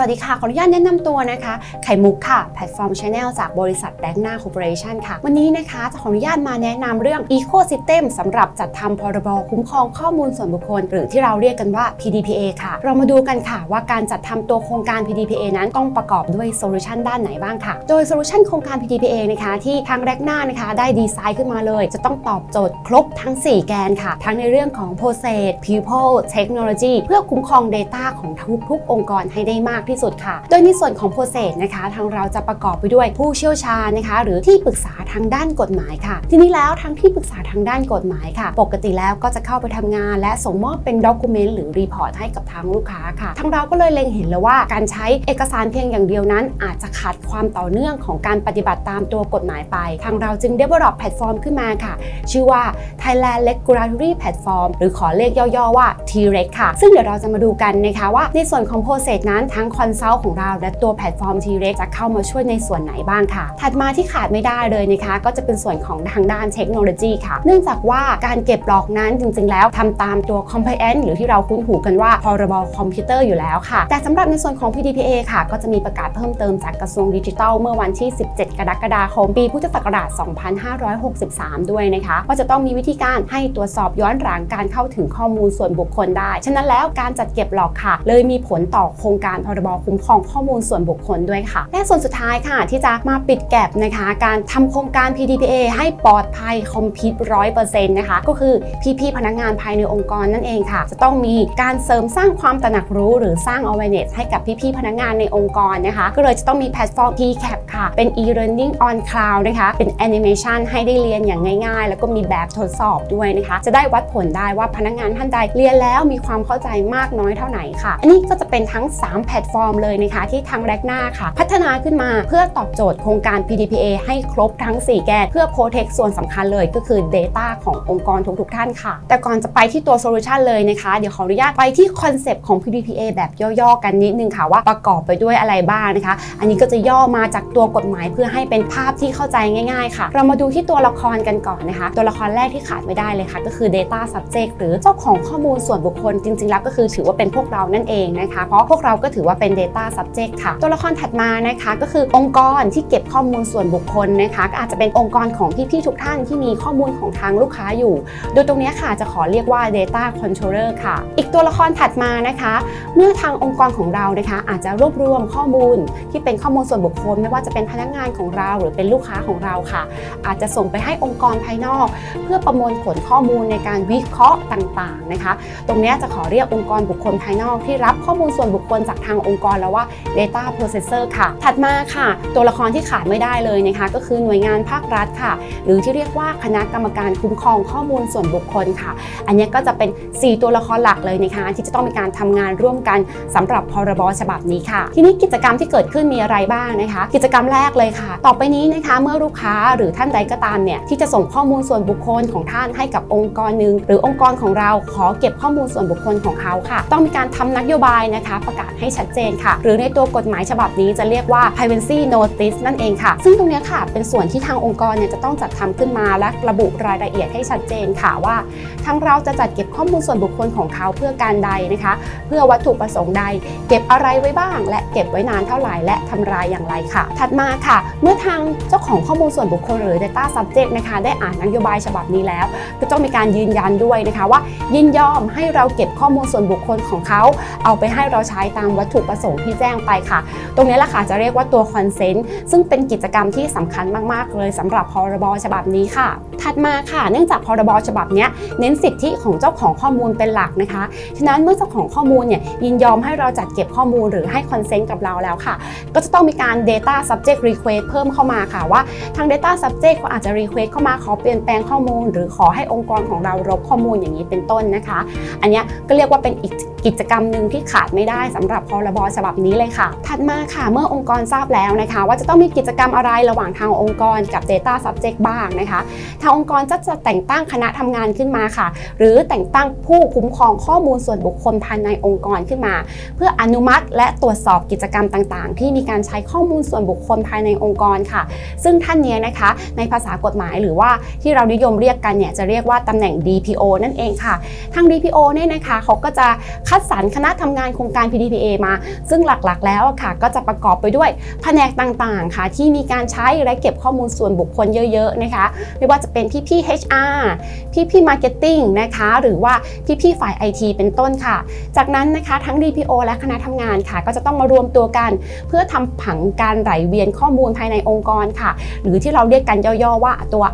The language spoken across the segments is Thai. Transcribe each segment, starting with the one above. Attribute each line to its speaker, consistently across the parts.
Speaker 1: สวัสดีค่ะ ขออนุญาตแนะนำตัวนะคะ ไข่มุกค่ะ แพลตฟอร์มช n แนลจากบริษัทแบงค์นาคอร์ปอเรชันค่ะ วันนี้นะคะจะขออนุญาตมาแนะนำเรื่อง Ecosystem สำหรับจัดทำพรบคุ้มครองข้อมูลส่วนบุคคล หรือที่เราเรียกกันว่า PDPA ค่ะ เรามาดูกันค่ะว่าการจัดทำตัวโครงการ PDPA นั้นต้องประกอบด้วยโซลูชันด้านไหนบ้างค่ะ โดยโซลูชันโครงการ PDPA นะคะที่ทางแรกหน้านะคะได้ดีไซน์ขึ้นมาเลย จะต้องตอบโจทย์ครบทั้ง 4 แกนค่ะ ทั้งในเรื่องของ process people technology เพื่อคุ้มครอง Data ของทุกๆองค์กรให้ได้มากที่สุดค่ะ โดยในส่วนของ process นะคะ ทางเราจะประกอบไปด้วยผู้เชี่ยวชาญนะคะ หรือที่ปรึกษาทางด้านกฎหมายค่ะ ทีนี้แล้วทั้งที่ปรึกษาทางด้านกฎหมายค่ะ ปกติแล้วก็จะเข้าไปทำงาน และส่งมอบเป็นด็อกิเมนต์หรือรีพอร์ตให้กับทางลูกค้าค่ะ ทางเราก็เลยเล็งเห็นแล้วว่าการใช้เอกสารเพียงอย่างเดียวนั้น อาจจะขาดความต่อเนื่องของการปฏิบัติตามตัวกฎหมายไป ทางเราจึง develop แพลตฟอร์มขึ้นมาค่ะ ชื่อว่า Thailand Regulatory Platform หรือขอเรียกย่อๆว่า T-REX ค่ะ ซึ่งเดี๋ยวเราจะมาดูกันนะคะว่าในส่วนของ process นั้นทั้ง consult ของเราและตัวแพลตฟอร์ม T-REX จะเข้ามาช่วยในส่วนไหนบ้างค่ะ ถัดมาที่ขาดไม่ได้เลยนะคะ ก็จะเป็นส่วนของทางด้านเทคโนโลยีค่ะ เนื่องจากว่าการเก็บหลอกนั้นจริงๆ แล้วทำตามตัว compliance หรือที่เราคุ้นหูกันว่าพรบคอมพิวเตอร์อยู่แล้วค่ะ แต่สำหรับในส่วนของ PDPA ค่ะ ก็จะมีประกาศเพิ่มเติมจากกระทรวงดิจิทัล เมื่อวันที่ 17 กรกฎาคม ปีพุทธศักราช 2563 ด้วยนะคะว่าจะต้องมีวิธีการให้ตรวจสอบย้อนหลังการเข้าถึงข้อมูลส่วนบุคคลได้ ฉะนั้นแล้วการจัดเก็บหลอกค่ะ เลยมีผลต่อโครงการพรบคุ้มครองข้อมูลส่วนบุคคลด้วยค่ะ และส่วนสุดท้ายค่ะ ที่จะมาปิดแก็บนะคะ การทำโครงการ PDPA ให้ปลอดภัยคอมพิวต์ร้อยเปอร์เซ็นต์นะคะ ก็คือพี่ๆพนักงานภายในองค์กรนั่นเองค่ะ จะต้องมีการเสริมสร้างความตระหนักรู้ หรือสร้าง awareness ให้กับพี่ๆพนักงานในองค์กรนะคะ ก็เลยจะต้องมีแพลตฟอร์ม TCAP ค่ะ เป็น e-learning on cloud นะคะ เป็น animation ให้ได้เรียนอย่างง่าย ๆ แล้วก็มีแบบทดสอบด้วยนะคะ จะได้วัดผลได้ว่าพนักงานท่านใดเรียนแล้วมีความเข้าใจมากน้อยเท่าไหนค่ะ อันนี้ก็จะเป็นทั้ง 3 แพลตฟอร์มเลยนะคะที่ทางแรกหน้าค่ะ พัฒนาขึ้นมาเพื่อตอบโจทย์โครงการ PDPA ให้ครบทั้ง 4 แกน เพื่อ protect ส่วนสำคัญเลยก็คือ Data ขององค์กรทุกๆท่านค่ะ แต่ก่อนจะไปที่ตัวโซลูชันเลยนะคะ เดี๋ยวขออนุญาตไปที่คอนเซปต์ของ PDPA แบบย่อๆ กันนิดนึงค่ะว่าประกอบไปด้วยอะไรบ้างนะคะ อันนี้ก็จะย่อมาจากตัวกฎหมายเพื่อให้เป็นภาพที่เข้าใจง่าย ๆ ค่ะ เรามาดูที่ตัวละครกันก่อนนะคะ ตัวละครแรกที่ขาดไม่ได้เลยค่ะ ก็คือ Data Subject หรือเจ้าของข้อมูลส่วนบุคคลจริงๆแล้วก็คือถือว่าเป็นพวกเรานั่นเองนะคะ เพราะพวกเราก็ถือว่าเป็น Data Subject ค่ะ ตัวละครถัดมานะคะก็คือองค์กรที่เก็บข้อมูลส่วนบุคคลนะคะก็อาจจะเป็นองค์กรของพี่ๆทุกท่านที่มีข้อมูลของทางลูกค้าอยู่ โดยตรงนี้ค่ะจะขอเรียกว่า Data Controller ค่ะ อีกตัวละครถัดมานะคะ เมื่อทางองค์กรของเรานะคะอาจจะรวบรวมข้อมูลที่เป็นข้อมูลส่วนบุคคล ไม่ว่าจะเป็นพนักงานของเราหรือเป็นลูกค้าของเราค่ะ อาจจะส่งไปให้องค์กรภายนอก เพื่อประมวลผลข้อมูลในการวิเคราะห์ต่างๆนะคะ ตรงนี้จะขอเรียกองค์กรบุคคลภายนอกที่รับข้อมูลส่วนบุคคลจากทางองค์กรแล้วว่า Data Processor ค่ะ ถัดมาค่ะ ตัวละครที่ขาดไม่ได้เลยนะคะ ก็คือหน่วยงานภาครัฐค่ะ หรือที่เรียกว่าคณะกรรมการคุ้มครองข้อมูลส่วนบุคคลค่ะ อันนี้ก็จะเป็น 4 ตัวละครหลักเลยนะคะ ที่จะต้องมีการทำงานร่วมกันสำหรับพรบฉบับนี้ค่ะ ทีนี้กิจกรรมที่เกิดขึ้นมีอะไรบ้างนะคะ กิจกรรมแรกเลยค่ะ ต่อไปนี้นะคะ เมื่อลูกค้าหรือท่านใดก็ตามเนี่ยที่จะส่งข้อมูลส่วนบุคคลของท่านให้กับองค์กรหนึ่งหรือองค์กรของเราขอเก็บข้อมูลส่วนบุคคลของเขาค่ะ ต้องมีการทำนโยบายนะคะ ประกาศให้ชัดเจนค่ะ หรือในตัวกฎหมายฉบับนี้จะเรียกว่า privacy notice นั่นเองค่ะ ซึ่งตรงนี้ค่ะ เป็นส่วนที่ทางองค์กรเนี่ยจะต้องจัดทำขึ้นมาและระบุรายละเอียดให้ชัดเจนค่ะว่าทางเราจะจัดเก็บข้อมูลส่วนบุคคลของเขาเพื่อการใดนะคะ เพื่อวัตถุประสงค์ใด เก็บอะไรไว้บ้าง และเก็บไว้นานเท่าไหร่และทำลายอย่างไรค่ะ ถัดมาค่ะ เมื่อทางเจ้าของข้อมูลส่วนบุคคลหรือ Data Subject นะคะ ได้อ่านนโยบายฉบับนี้แล้ว ก็ต้องมีการยืนยันด้วยนะคะว่า ยินยอมให้เราเก็บข้อมูลส่วนบุคคลของเขา เอาไปให้เราใช้ตามวัตถุประสงค์ที่แจ้งไปค่ะ ตรงนี้แหละค่ะจะเรียกว่าตัวคอนเซนต์ซึ่งเป็นกิจกรรมที่สำคัญมาก ๆ เลยสำหรับพรบฉบับนี้ค่ะ ถัดมาค่ะ เนื่องจากพรบฉบับนี้เน้นสิทธิของเจ้าของข้อมูลเป็นหลักนะคะ ฉะนั้นเมื่อเจ้าของข้อมูลเนี่ยยินยอมให้เราจัดเก็บข้อมูลหรือให้คอนเซนต์กับเราแล้วค่ะ ก็จะต้องมีการ data subject request เพิ่มเข้ามาค่ะว่าทาง data subject ก็อาจจะ request เข้ามาขอเปลี่ยนแปลงข้อมูล หรือขอให้องค์กรของเรารบข้อมูลอย่างนี้เป็นต้นนะคะ อันนี้ก็เรียกว่าเป็นอีกกิจกรรมหนึ่งที่ขาดไม่ได้สำหรับพรบฉบับนี้เลยค่ะ ถัดมาค่ะ เมื่อองค์กรทราบแล้วนะคะ ว่าจะต้องมีกิจกรรมอะไรระหว่างทางองค์กรกับ data subject บ้างนะคะ ทางองค์กรจะจะแต่งตั้งคณะทำงานขึ้นมาค่ะ หรือแต่งตั้งผู้คุ้มครองข้อมูลส่วนบุคคลภายในองค์กรขึ้นมา เพื่ออนุมัติและตรวจสอบกิจกรรมต่างๆ ที่มีการใช้ข้อมูลส่วนบุคคลภายในองค์กรค่ะ ซึ่งท่านเนี้ยนะคะ ในภาษากฎหมายหรือว่าที่เรานิยมเรียกกันเนี่ยจะเรียกว่าตำแหน่ง DPO นั่นเองค่ะ ทาง DPO เนี่ยนะคะเขาก็จะคัดสรรคณะทำงานโครงการ PDPA มาซึ่งหลักๆแล้วค่ะก็จะประกอบไปด้วยแผนกต่างๆค่ะที่มีการใช้และเก็บข้อมูลส่วนบุคคลเยอะๆนะคะไม่ว่าจะเป็นพี่ๆ HR พี่ๆ Marketing นะคะหรือว่าพี่ๆ ฝ่าย IT เป็นต้นค่ะ จากนั้นนะคะทั้ง DPO และคณะทำงานค่ะ ก็จะต้องมารวมตัวกัน เพื่อทำผังการไหลเวียนข้อมูลภายในองค์กรค่ะ หรือที่เราเรียกกันย่อๆว่าตัว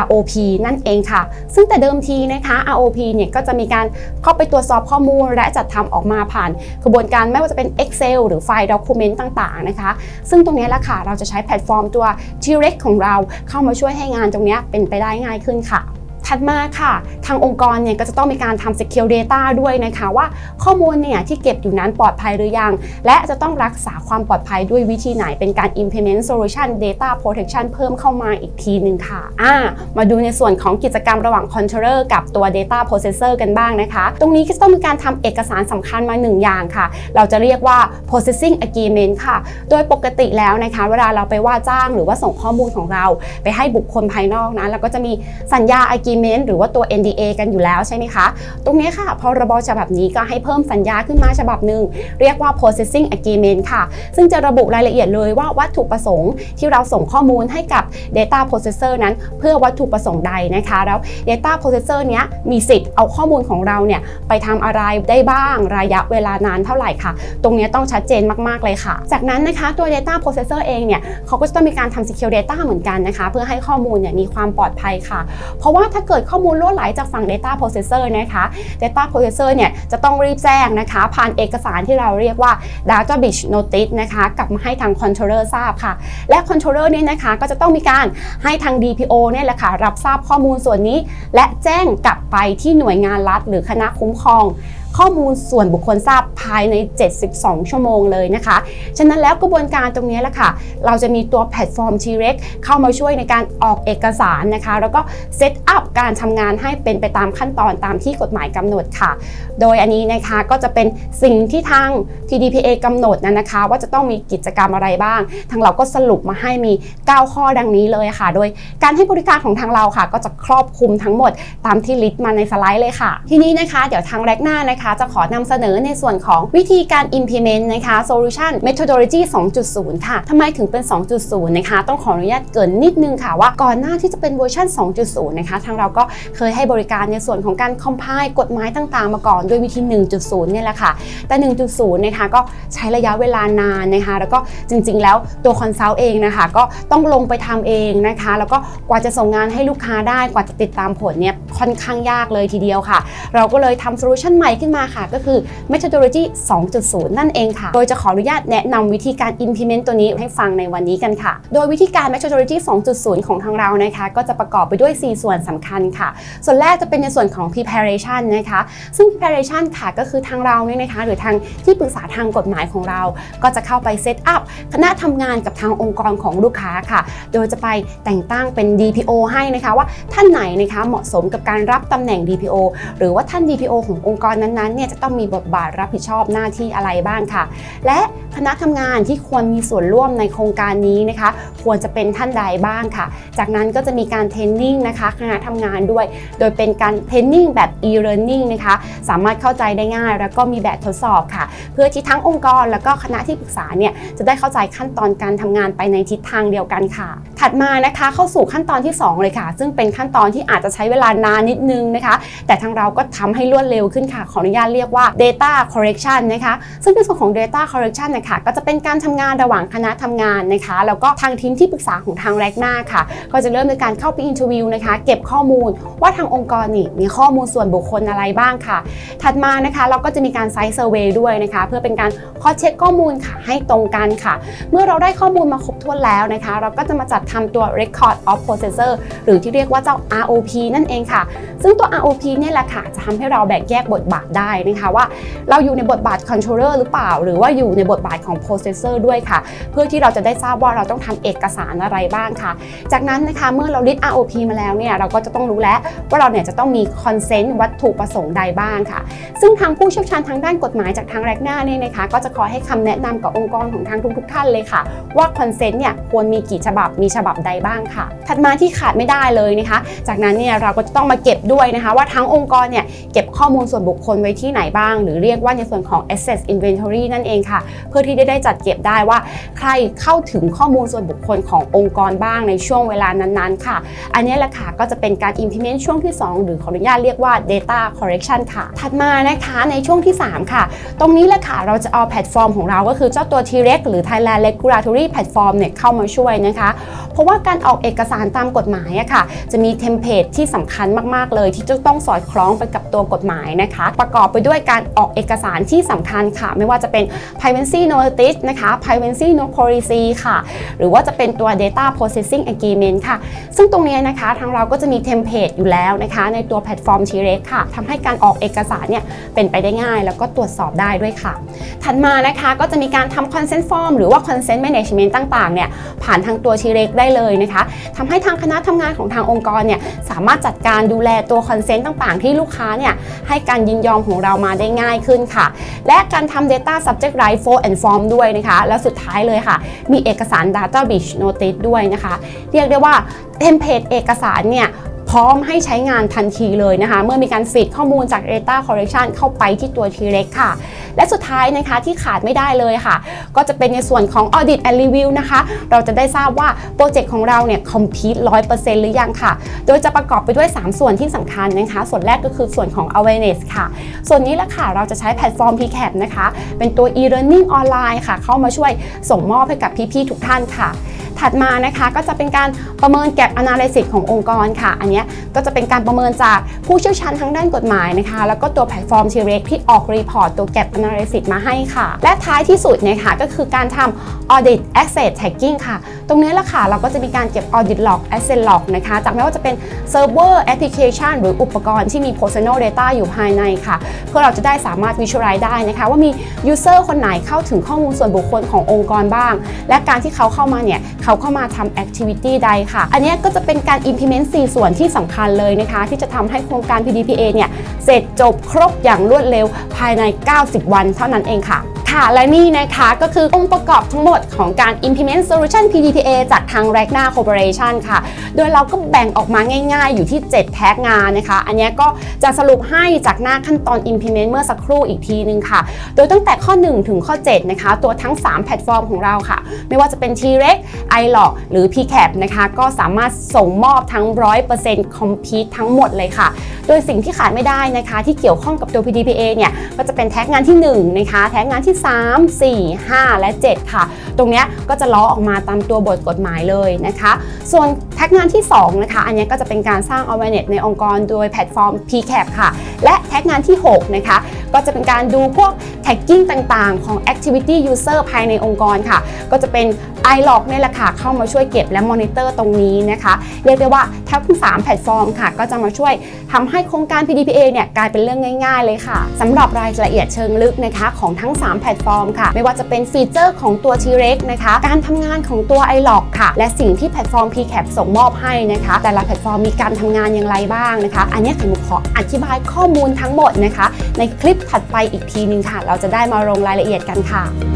Speaker 1: ROP นั่นเองค่ะ ซึ่งแต่เดิมทีนะคะ ROP เนี่ยก็จะมีการเข้าไปตรวจสอบข้อมูล และจัดทำออกมาผ่านกระบวนการไม่ว่าจะเป็น Excel หรือไฟล์ Document ต่างๆนะคะ ซึ่งตรงนี้ละค่ะ เราจะใช้แพลตฟอร์มตัว T-Rex ของเราเข้ามาช่วยให้งานตรงนี้เป็นไปได้ง่ายขึ้นค่ะ ถัดมาค่ะ ทางองค์กรเนี่ยก็จะต้องมีการทำ secure data ด้วยนะคะว่าข้อมูลเนี่ยที่เก็บอยู่นั้นปลอดภัยหรือยัง และจะต้องรักษาความปลอดภัยด้วยวิธีไหนเป็นการ implement solution data protection เพิ่มเข้ามาอีกทีหนึ่งค่ะอ่ามาดูในส่วนของกิจกรรมระหว่าง controller กับตัว data processor กันบ้างนะคะ ตรงนี้ก็จะต้องมีการทำเอกสารสำคัญมาหนึ่งอย่างค่ะ เราจะเรียกว่า processing agreement ค่ะ โดยปกติแล้วนะคะ เวลาเราไปว่าจ้างหรือว่าส่งข้อมูลของเรา ไปให้บุคคลภายนอกนะเราก็จะมีสัญญา agreement agreement หรือว่าตัว NDA กันอยู่แล้วใช่ไหมคะ ตรงนี้ค่ะพรบฉบับนี้ก็ให้เพิ่มสัญญาขึ้นมาฉบับหนึ่งเรียกว่า processing agreement ค่ะ ซึ่งจะระบุรายละเอียดเลยว่าวัตถุประสงค์ที่เราส่งข้อมูลให้กับ data processor นั้นเพื่อวัตถุประสงค์ใดนะคะ แล้ว data processor เนี้ยมีสิทธิ์เอาข้อมูลของเราเนี่ยไปทำอะไรได้บ้างระยะเวลานานเท่าไหร่ค่ะ ตรงนี้ต้องชัดเจนมากๆเลยค่ะ จากนั้นนะคะตัว data processor เองเนี่ยเขาก็จะต้องมีการทำ secure data เหมือนกันนะคะ เพื่อให้ข้อมูลเนี่ยมีความปลอดภัยค่ะ เพราะว่าถ้าเกิดข้อมูลล่วไหลจากฝั่ง data processor นะคะ data processor เนี่ยจะต้องรีบแจ้งนะคะ ผ่านเอกสารที่เราเรียกว่า data breach notice นะคะกลับมาให้ทาง controller ทราบค่ะ และ controller เนี่ยนะคะก็จะต้องมีการให้ทาง DPO เนี่ยแหละค่ะรับทราบข้อมูลส่วนนี้ และแจ้งกลับไปที่หน่วยงานรัฐ หรือคณะคุ้มครอง ข้อมูลส่วนบุคคลทราบภายใน 72 ชั่วโมงเลยนะคะ ฉะนั้นแล้วกระบวนการตรงนี้แหละค่ะ เราจะมีตัวแพลตฟอร์ม T-Rex เข้ามาช่วยในการออกเอกสารนะคะ แล้วก็เซตอัพการทำงานให้เป็นไปตามขั้นตอนตามที่กฎหมายกำหนดค่ะ โดยอันนี้นะคะก็จะเป็นสิ่งที่ทาง PDPA กำหนดนะนะคะ ว่าจะต้องมีกิจกรรมอะไรบ้าง ทางเราก็สรุปมาให้มี 9 ข้อดังนี้เลยค่ะ โดยการให้บริการของทางเราค่ะ ก็จะครอบคลุมทั้งหมดตามที่ลิสต์มาในสไลด์เลยค่ะ ทีนี้นะคะ เดี๋ยวทางแรกหน้านะคะจะขอนำเสนอในส่วนของวิธีการ implement นะคะ solution methodology 2.0 ค่ะทำไมถึงเป็น 2.0 นะคะ ต้องขออนุญาตเกินนิดนึงค่ะว่าก่อนหน้าที่จะเป็นเวอร์ชัน2.0 นะคะ ทางเราก็เคยให้บริการในส่วนของการ compile กฎหมายต่างๆ มาก่อนด้วยวิธี 1.0 เนี่ยแหละค่ะ แต่ 1.0 นะคะก็ใช้ระยะเวลานานนะคะ แล้วก็จริงๆ แล้วตัวคอนซัลท์เองนะคะ ก็ต้องลงไปทำเองนะคะ แล้วก็กว่าจะส่งงานให้ลูกค้าได้กว่าจะติดตามผลเนี่ยค่อนข้างยากเลยทีเดียวค่ะ เราก็เลยทำโซลูชันใหม่ขึ้นมาค่ะก็คือ methodology 2.0 นั่นเองค่ะ โดยจะขออนุญาตแนะนำวิธีการ implement ตัวนี้ให้ฟังในวันนี้กันค่ะ โดยวิธีการ methodology 2.0 ของทางเรานะคะ ก็จะประกอบไปด้วย 4 ส่วนสำคัญค่ะ ส่วนแรกจะเป็นในส่วนของ preparation นะคะ ซึ่ง preparation ค่ะก็คือทางเราเนี่ยนะคะ หรือทางที่ปรึกษาทางกฎหมายของเรา ก็จะเข้าไป set up คณะทำงานกับทางองค์กรของลูกค้าค่ะ โดยจะไปแต่งตั้งเป็น DPO ให้นะคะว่าท่านไหนนะคะเหมาะสมกับการรับตำแหน่ง DPO หรือว่าท่าน DPO ขององค์กรนั้นๆเนี่ยจะต้องมีบทบาทรับผิดชอบหน้าที่อะไรบ้างค่ะ และคณะทำงานที่ควรมีส่วนร่วมในโครงการนี้นะคะ ควรจะเป็นท่านใดบ้างค่ะ จากนั้นก็จะมีการเทรนนิ่งนะคะคณะทำงานด้วย โดยเป็นการเทรนนิ่งแบบ e-learning นะคะ สามารถเข้าใจได้ง่าย แล้วก็มีแบบทดสอบค่ะ เพื่อที่ทั้งองค์กร แล้วก็คณะที่ปรึกษาเนี่ยจะได้เข้าใจขั้นตอนการทำงานไปในทิศทางเดียวกันค่ะ ถัดมานะคะเข้าสู่ขั้นตอนที่ 2 เลยค่ะ ซึ่งเป็นขั้นตอนที่อาจจะใช้เวลานานนิดนึงนะคะ แต่ทางเราก็ทำให้รวดเร็วขึ้นค่ะขออนุญาตเรียกว่า data correction นะคะ ซึ่งในส่วนของ data correction นะคะก็จะเป็นการทำงานระหว่างคณะทำงานนะคะ แล้วก็ทางทีมที่ปรึกษาของทางแรกหน้าค่ะ ก็จะเริ่มในการเข้าไปอินเทอร์วิวนะคะ เก็บข้อมูลว่าทางองค์กรนี่มีข้อมูลส่วนบุคคลอะไรบ้างค่ะ ถัดมานะคะเราก็จะมีการไซส์เซอร์เวยด้วยนะคะ เพื่อเป็นการคอเช็คข้อมูลค่ะให้ตรงกันค่ะ เมื่อเราได้ข้อมูลมาครบถ้วนแล้วนะคะ เราก็จะมาจัดทำตัว Record of Processor หรือที่เรียกว่าเจ้า ROP นั่นเองค่ะ ซึ่งตัว ROP เนี่ยแหละค่ะจะทำให้เราแบ่งแยกบทบาทได้นะคะว่าเราอยู่ในบทบาท controller หรือเปล่า หรือว่าอยู่ในบทบาทของ processor ด้วยค่ะ เพื่อที่เราจะได้ทราบว่าเราต้องทำเอกสารอะไรบ้างค่ะ จากนั้นนะคะเมื่อเรา read ROP มาแล้วเนี่ยเราก็จะต้องรู้แล้วว่าเราเนี่ยจะต้องมี consent วัตถุประสงค์ใดบ้างค่ะ ซึ่งทางผู้เชี่ยวชาญทางด้านกฎหมายจากทางแรกหน้าเนี่ยนะคะ ก็จะคอยให้คำแนะนำกับองค์กรของทางทุก ๆ ท่านเลยค่ะ ว่า consent เนี่ยควรมีกี่ฉบับมีฉบับใดบ้างค่ะ ถัดมาที่ขาดไม่ได้เลยนะคะ จากนั้นเนี่ยเราก็จะต้องมาเก็บด้วยนะคะ ว่าทั้งองค์กรเนี่ยเก็บข้อมูลส่วนบุคคลไว้ที่ไหนบ้าง หรือเรียกว่าในส่วนของ asset inventory นั่นเองค่ะ เพื่อที่จะได้จัดเก็บได้ว่า ใครเข้าถึงข้อมูลส่วนบุคคลขององค์กรบ้างในช่วงเวลานั้นๆ ค่ะ อันนี้แหละค่ะก็จะเป็นการ implement ช่วงที่ 2 หรือขออนุญาตเรียกว่า data correction ค่ะ ถัดมานะคะในช่วงที่ 3 ค่ะ ตรงนี้แหละค่ะเราจะเอาแพลตฟอร์มของเราก็คือเจ้าตัว T-REX หรือ Thailand Regulatory Platform เนี่ยเข้ามาช่วยนะคะ เพราะว่าการออกเอกสารตามกฎหมายอะค่ะ จะมีเทมเพลตที่สำคัญมากๆเลย ที่จะต้องสอดคล้องไปกับตัวกฎหมายนะคะ ประกอบไปด้วยการออกเอกสารที่สำคัญค่ะ ไม่ว่าจะเป็น privacy notice นะคะ privacy note policy ค่ะ หรือว่าจะเป็นตัว data processing agreement ค่ะ ซึ่งตรงนี้นะคะทางเราก็จะมีเทมเพลตอยู่แล้วนะคะ ในตัวแพลตฟอร์ม T-REX ค่ะทำให้การออกเอกสารเนี่ยเป็นไปได้ง่าย แล้วก็ตรวจสอบได้ด้วยค่ะ ถัดมานะคะก็จะมีการทำ consent form หรือว่า consent management ต่างๆเนี่ยผ่านทางตัว T-REX ได้เลยนะคะทำให้ทางคณะทำงานของทางองค์กรเนี่ยสามารถจัดการดูแลตัว consent ต่างๆ ที่ลูกค้าเนี่ยให้การยินยอมของเรามาได้ง่ายขึ้นค่ะ และการทำ data subject right for and form ด้วยนะคะ แล้วสุดท้ายเลยค่ะ มีเอกสาร data Beach notice ด้วยนะคะ เรียกได้ว่าเทมเพลตเอกสารเนี่ย พร้อมให้ใช้งานทันทีเลยนะคะ เมื่อมีการฟีดข้อมูลจาก Data Collection เข้าไปที่ตัว T-REX ค่ะ และสุดท้ายนะคะที่ขาดไม่ได้เลยค่ะ ก็จะเป็นในส่วนของ Audit and Review นะคะ เราจะได้ทราบว่าโปรเจกต์ของเราเนี่ย complete 100%หรือยังค่ะ โดยจะประกอบไปด้วย 3 ส่วนที่สำคัญนะคะ ส่วนแรกก็คือส่วนของ awareness ค่ะ ส่วนนี้ละค่ะ เราจะใช้แพลตฟอร์ม PCAP นะคะ เป็นตัว e-learning ออนไลน์ค่ะ เข้ามาช่วยส่งมอบให้กับพี่ ๆ ทุกท่านค่ะ ถัดมานะคะก็จะเป็นการประเมินแก p Analysis ขององค์กรค่ะ อันนี้เนี้ยก็จะเป็นการประเมินจากผู้เชี่ยวชาญทางด้านกฎหมายนะคะ แล้วก็ตัวแพลตฟอร์ม T-REX ที่ออกรีพอร์ตตัวแก p Analysis มาให้ค่ะ และท้ายที่สุดเนี่ยค่ะก็คือการทำ Audit Asset Tagging ค่ะ ตรงนี้ละค่ะเราก็จะมีการเก็บ Audit Log Asset Log นะคะจากไม่ว่าจะเป็น Server Application หรืออุปกรณ์ที่มี Personal Data อยู่ภายในค่ะ เพื่อเราจะได้สามารถ Visualize ได้นะคะว่ามี User คนไหนเข้าถึงข้อมูลส่วนบุคคลขององค์กรบ้าง และการที่เขาเข้ามาเนี่ยเขาเข้ามาทำ Activity ใดค่ะ อันนี้ก็จะเป็นการ implement 4 ส่วนที่สำคัญเลยนะคะ ที่จะทำให้โครงการ PDPA เนี่ยเสร็จจบครบอย่างรวดเร็วภายใน 90 วันเท่านั้นเองค่ะ ค่ะ และนี่นะคะก็คือองค์ประกอบทั้งหมดของการ implement solution PDPA จากทาง Ragna Corporation ค่ะ โดยเราก็แบ่งออกมาง่ายๆ อยู่ที่ 7 แท็กงานนะคะ อันนี้ก็จะสรุปให้จากหน้าขั้นตอน implement เมื่อสักครู่อีกทีนึงค่ะ โดยตั้งแต่ข้อ 1 ถึงข้อ 7 นะคะ ตัวทั้ง 3 แพลตฟอร์มของเราค่ะ ไม่ว่าจะเป็น T-REX, iLog หรือ PCAP นะคะก็สามารถส่งมอบทั้ง 100% complete ทั้งหมดเลยค่ะ โดยสิ่งที่ขาดไม่ได้นะคะ ที่เกี่ยวข้องกับตัว PDPA เนี่ยก็จะเป็นแท็กงานที่1นะคะแท็กงานที่3 4 5 และ 7 ค่ะ ตรงนี้ก็จะล้อออกมาตามตัวบทกฎหมายเลยนะคะ ส่วนแท็กงานที่ 2 นะคะ อันนี้ก็จะเป็นการสร้าง awareness ในองค์กรโดยแพลตฟอร์ม PCAP ค่ะ และแท็กงานที่ 6 นะคะ ก็จะเป็นการดูพวก tagging ต่างๆ ของ activity user ภายในองค์กรค่ะ ก็จะเป็น iLog เนี่ยแหละค่ะ เข้ามาช่วยเก็บและมอนิเตอร์ตรงนี้นะคะ เรียกได้ว่าทั้ง3แพลตฟอร์มค่ะ ก็จะมาช่วยทำให้โครงการ PDPA เนี่ยกลายเป็นเรื่องง่าย ๆ เลยค่ะสำหรับรายละเอียดเชิงลึกนะคะของทั้ง 3 แพลตฟอร์มค่ะ ไม่ว่าจะเป็นฟีเจอร์ของตัว T-REX นะคะ การทำงานของตัว iLog ค่ะ และสิ่งที่แพลตฟอร์ม PCAP ส่งมอบให้นะคะ แต่ละแพลตฟอร์มมีการทำงานอย่างไรบ้างนะคะ อันนี้ไข่มุกขออธิบายข้อมูลทั้งหมดนะคะ ในคลิปถัดไปอีกทีนึงค่ะ เราจะได้มาลงรายละเอียดกันค่ะ